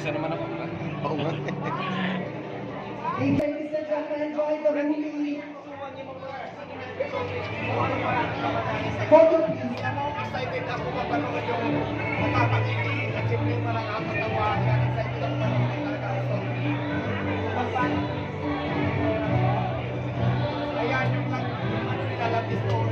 Isa naman ako. Oo nga. Ladies and gentlemen, enjoy the movie. Photo please. Excited ako mapanood yung matapakilig at siyempre yung mga nakakatawa. Excited ako mapanood talaga ako. Ayan yung lang, ano nila love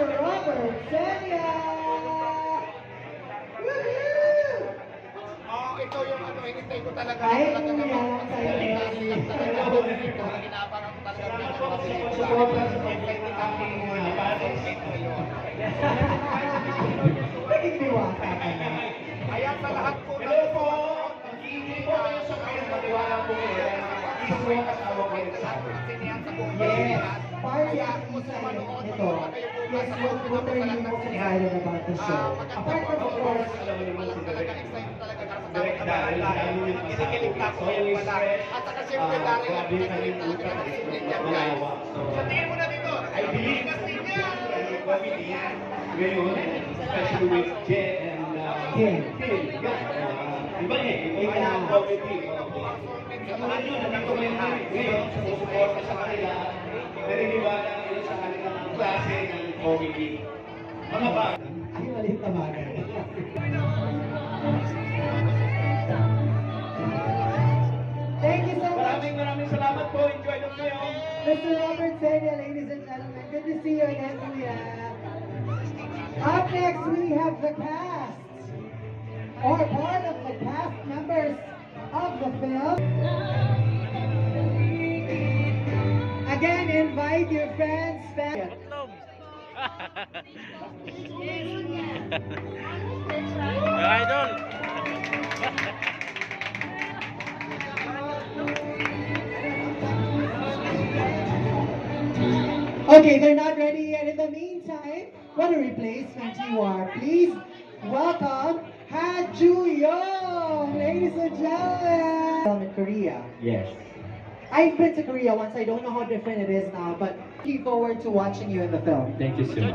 Mr. Robert Senya. Woohoo! Oh, ito yung ano, hinintay ko talaga. Ay, talaga kuya, naman. kayo rin. Talaga, Inaparang ko talaga. Excited ako. Ito yun. Naging diwata ka na. Ayan sa lahat po. Hello po. Hindi po kayo sa kayo maniwala po. Iso yung kasama ko lahat ng sinihan sa buong Yes. Pilipinas. At kung sa manood, ito. Yes, sa what, are you most excited about the show? Apart from, of course, Talaga excited talaga kasi na dahil kinikilig na ako wala. At saka siyempre dahil ang kinikilig talaga ng discipline yan guys. Sa tingin mo na dito, ay biligas din yan. Ngayon, especially with Jen and Jen. Phil, yan. Iba eh, iba yung Yeah. comedy. Samahan nyo, nandito kayo ngayon, sumusuporta sa kanila, ng. Mga ba? ay maliit na bagay. Thank you so much. Maraming maraming salamat po. Enjoy lang kayo. Mr. Robert Senya, ladies and gentlemen, good to see you again, Kuya. Up next, we have the cast, or part of the cast members of the film. Again, invite your friends, fam- Idol! Okay, they're not ready yet. In the meantime, what a replacement you are. Please welcome Ha Ju Young, ladies and gentlemen. From Korea. Yes. I've been to Korea once. I don't know how different it is now, but looking forward to watching you in the film. Thank you so much.